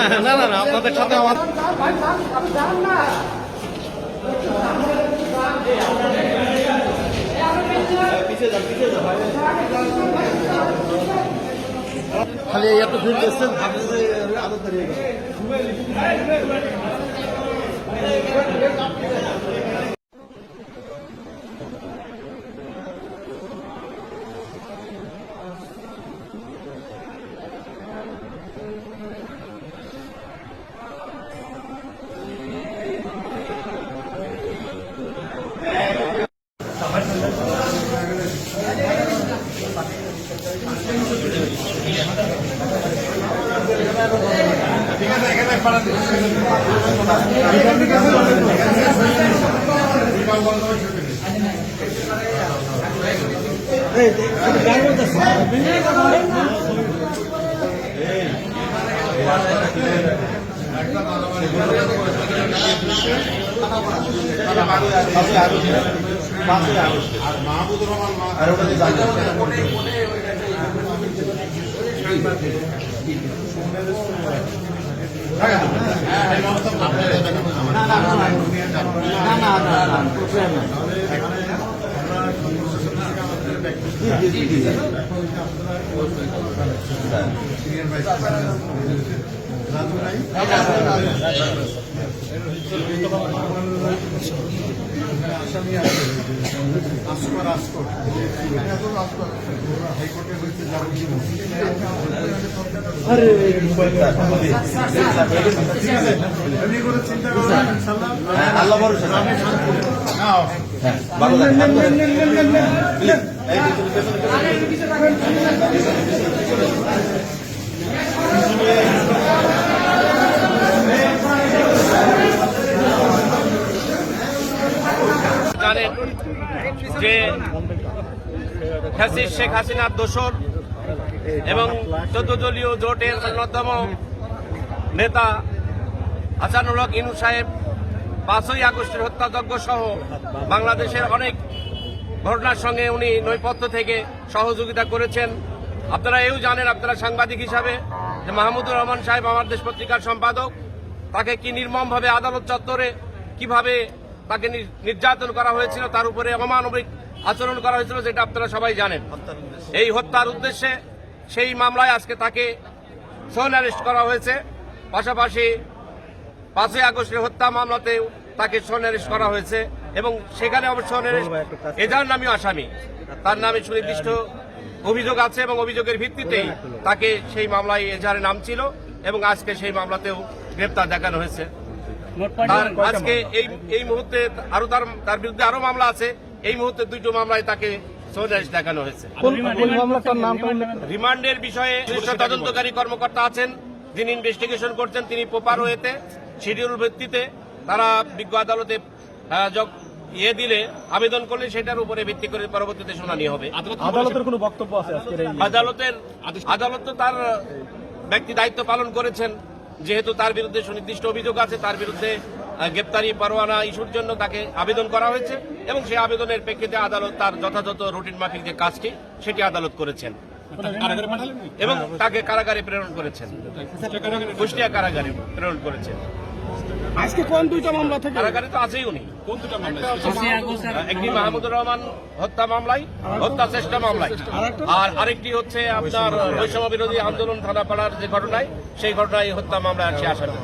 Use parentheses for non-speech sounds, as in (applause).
(laughs) না না না আপনাদের সাথে আমার খালি এত ভিড় করছেন দাঁড়িয়ে যে আর ওটা ভরসা হ্যাঁ ভালো লাগে Please, এই পিছনে, পেছনে, পেছনে। জানেন যে ফ্যাসিস্ট শেখ হাসিনার দোসর এবং চোদ্দ দলীয় জোটের অন্যতম নেতা হাসানুল হক ইনু সাহেব পাঁচই আগস্টের হত্যাযজ্ঞ সহ বাংলাদেশের অনেক ঘটনার সঙ্গে উনি নৈপথ্য থেকে সহযোগিতা করেছেন। আপনারা এও জানেন আপনারা সাংবাদিক হিসাবে যে মাহমুদুর রহমান সাহেব আমার দেশ পত্রিকার সম্পাদক তাকে কি নির্মমভাবে আদালত চত্বরে কীভাবে তাকে নির- নির্যাতন করা হয়েছিল তার উপরে অমানবিক আচরণ করা হয়েছিল যেটা আপনারা সবাই জানেন। এই হত্যার উদ্দেশ্যে সেই মামলায় আজকে তাকে সোন অ্যারেস্ট করা হয়েছে। পাশাপাশি পাঁচই আগস্টের হত্যা মামলাতেও তাকে সোন করা হয়েছে এবং সেখানে অবশ্য এজার নামীয় আসামি। তার নামে সুনির্দিষ্ট অভিযোগ আছে এবং অভিযোগের ভিত্তিতেই তাকে সেই মামলায় এজাহারে নাম ছিল এবং আজকে সেই মামলাতেও গ্রেপ্তার দেখানো হয়েছে। তার আজকে এই এই মুহূর্তে আরও তার তার বিরুদ্ধে আরও মামলা আছে। এই মুহূর্তে দুইটো মামলায় তাকে সোনাইশ দেখানো হয়েছে। রিমান্ডের বিষয়ে তদন্তকারী কর্মকর্তা আছেন। যিনি ইনভেস্টিগেশন করছেন তিনি প্রপার ওয়েতে শিডিউল ভিত্তিতে তারা বিজ্ঞ আদালতে ইয়ে দিলে আবেদন করলে সেটার উপরে ভিত্তি করে পরবর্তীতে শুনানি হবে। আদালতের কোনো বক্তব্য আছে আদালতের আদালত তো তার ব্যক্তি দায়িত্ব পালন করেছেন যেহেতু তার বিরুদ্ধে সুনির্দিষ্ট অভিযোগ আছে তার বিরুদ্ধে গ্রেপ্তারি পরোয়ানা ইস্যুর জন্য তাকে আবেদন করা হয়েছে এবং সেই আবেদনের প্রেক্ষিতে আদালত তার যথাযথ রুটিন মাফিক যে কাজটি সেটি আদালত করেছেন। এবং তাকে কারাগারে প্রেরণ করেছেন। কুষ্টিয়া কারাগারে প্রেরণ করেছেন। আজকে কোন দুইটা মামলা থেকে? কারাগারে তো আছেই উনি। কোন দুইটা মামলা? একটি মাহমুদুর রহমান। হত্যা মামলায় হত্যা চেষ্টা মামলায়। আর আরেকটি হচ্ছে আপনার বৈষম্য বিরোধী আন্দোলন থানা পাড়ার যে ঘটনায় সেই ঘটনায় হত্যা মামলায় সে আসামি